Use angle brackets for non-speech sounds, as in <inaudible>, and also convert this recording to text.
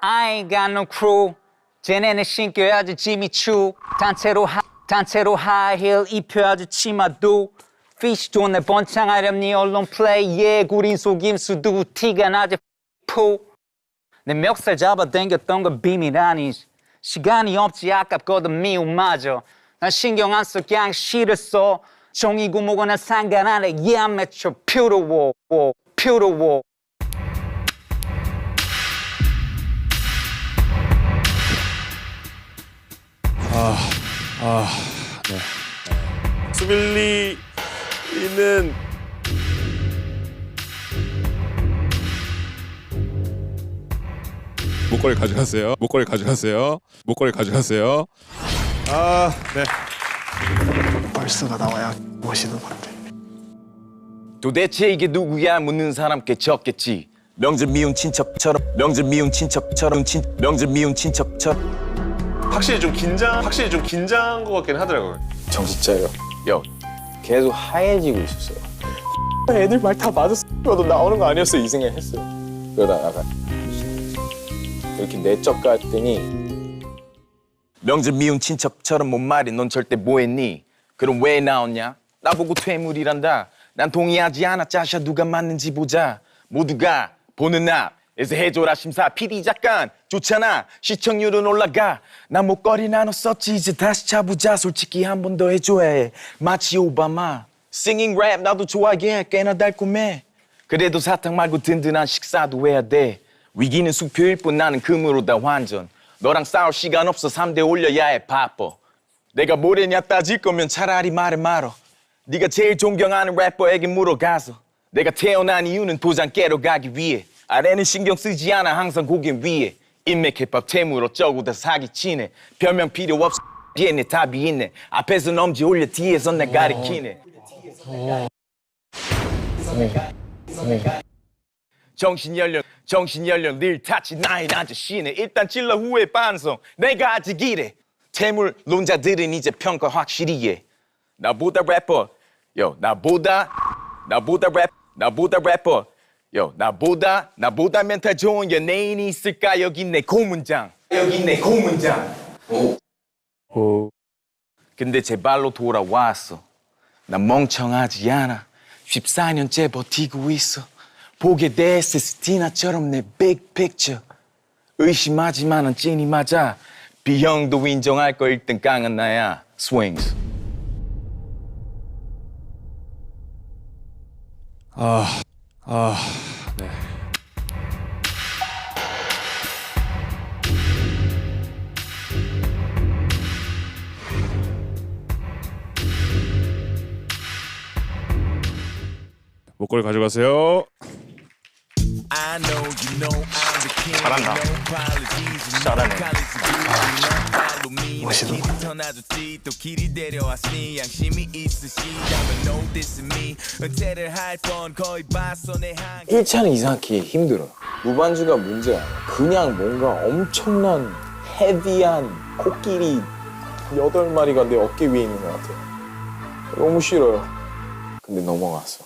I ain't got no crew. 쟤네는 신겨야지 지미 추. 단체로 하, 단체로 하이힐 입혀야지 치마도 피쉬 돈에 번창하렴 니 언론 플레이. 예 구린 속임수도 티가 나지 포 내 멱살 잡아 당겼던 건 비밀아니. 시간이 없지 아깝거든 미움마저. 난 신경 안 써 그냥 시를 써. 종이고 뭐거나 상관 안 해. Yeah I'm at your beautiful beautiful 수빌리는 목걸이 가져가세요. 목걸이 가져가세요. 목걸이 가져가세요. 아, 네. 벌스가 나와야 멋있는 건데. 도대체 이게 누구야 묻는 사람 꽤 적겠지 명절 미운 친척처럼 명절 미운 친척처럼 친 명절 미운 친척처럼 확실히 좀 긴장 확실히 좀 긴장한 것 같긴 하더라고요. 정신 차려. 야, 계속 하얘지고 있었어요. <laughs> 애들 말 다 맞았어. 너 나오는 거 아니었어 이 생각 했어요. 그러다 나가 이렇게 내적 갔더니 명절 미운 친척처럼 뭔 말이 넌 절대 뭐했니 그럼 왜 나왔냐 나보고 퇴물이란다 난 동의하지 않아 짜샤 누가 맞는지 보자 모두가 보는 앞 에서 해줘라 심사. PD 잠깐 좋잖아. 시청률은 올라가. 난 목걸이 나눴었지 이제 다시 잡으자. 솔직히 한 번 더 해줘야 해. 마치 오바마. 싱잉 랩 나도 좋아해. 꽤나 달콤해. 그래도 사탕 말고 든든한 식사도 해야 돼. 위기는 수표일 뿐 나는 금으로 다 완전. 너랑 싸울 시간 없어. 3대 올려야 해. 바빠. 내가 뭐래냐 따질 거면 차라리 말을 말어. 네가 제일 존경하는 래퍼에게 물어가서 내가 태어난 이유는 도장 깨러 가기 위해 아래는 신경 쓰지 않아. 항상 고개 위에 인맥 힙합 태물 어쩌고 다 사기치네. 별명 필요 없어. 얘네 답이 있네. 앞에서 넘지 올려 뒤에서 내 가리키네. 정신연령 정신연령 늘 타치 나인 아저씨네. 일단 찔러 후에 반성. 내가 아직 이래. 태물 논자들은 이제 평가 확실히 해. 나보다 래퍼. 요 나보다 나보다 랩 나보다 래퍼 요 나보다 나보다 멘탈 좋은 연예인이 있을까? 여기 내 고문장. 여기 내 고문장. 근데 제 발로 돌아왔어. 난 멍청하지 않아. 14년째 버티고 있어. 보게 돼 시스티나처럼 내 빅픽처 의심하지만은 찐이 맞아. B형도 인정할 거 1등 깡은 나야. 스윙스 아, 아, 네. 목걸이 가져가세요. 잘한다. 잘하네 멋있는 건데. 일차는 이상하게 힘들어요. 무반주가 문제가 아니야. 그냥 뭔가 엄청난 헤비한 코끼리 여덟 마리가 내 어깨 위에 있는 것 같아요. 너무 싫어요. 근데 넘어갔어.